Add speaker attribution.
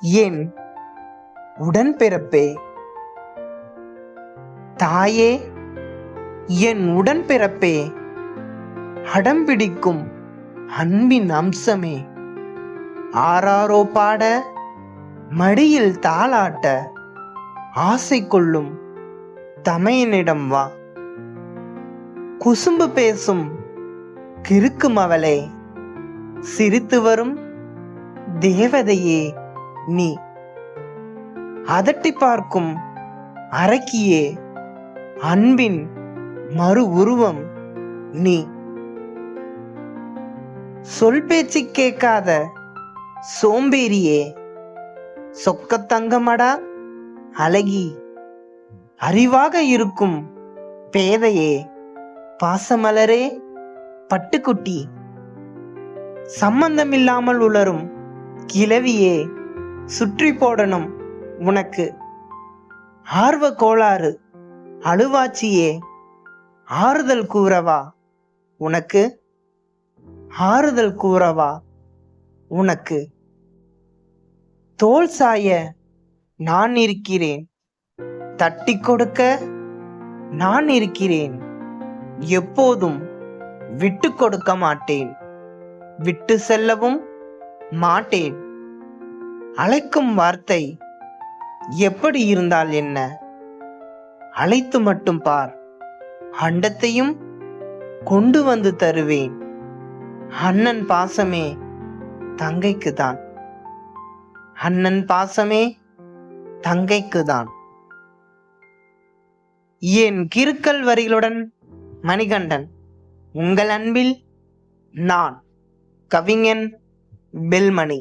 Speaker 1: என் உடன்பிறப்பே. தாயே என் உடன்பிறப்பே. அடம்பிடிக்கும் அன்பின் அம்சமே. ஆராரோ பாட மடியில் தாளாட்ட ஆசை கொள்ளும் தமையனிடம் வா. குசும்பு பேசும் கிறுக்கும் அவளே சிரித்து வரும் தேவதையே. நீ. அதட்டி பார்க்கும் அரக்கியே அன்பின் மறு உருவம் நீ. சொல் பேச்சு கேட்காத சோம்பேறியே. சொக்கத்தங்கமடா அழகி அறிவாக இருக்கும் பேதையே. பாசமலரே பட்டுக்குட்டி. சம்பந்தமில்லாமல் உளரும் கிழவியே. சுற்றி போடணும் உனக்கு. ஆர்வ கோளாறு அழுவாச்சியே. ஆறுதல் கூறவா உனக்கு? ஆறுதல் கூறவா உனக்கு? தோல் சாய நான் இருக்கிறேன். தட்டி கொடுக்க நான் இருக்கிறேன். எப்போதும் விட்டு கொடுக்க மாட்டேன். விட்டு செல்லவும் மாட்டேன். அழைக்கும் வார்த்தை எப்படி இருந்தால் என்ன? அழைத்து மட்டும் பார். அண்டத்தையும் கொண்டு வந்து தருவேன். அண்ணன் பாசமே தங்கைக்கு தான் அண்ணன் பாசமே தங்கைக்கு தான் என் கிருக்கல் வரிகளுடன் மணிகண்டன் உங்கள் அன்பில் நான் கவிஞன் பெல்மணி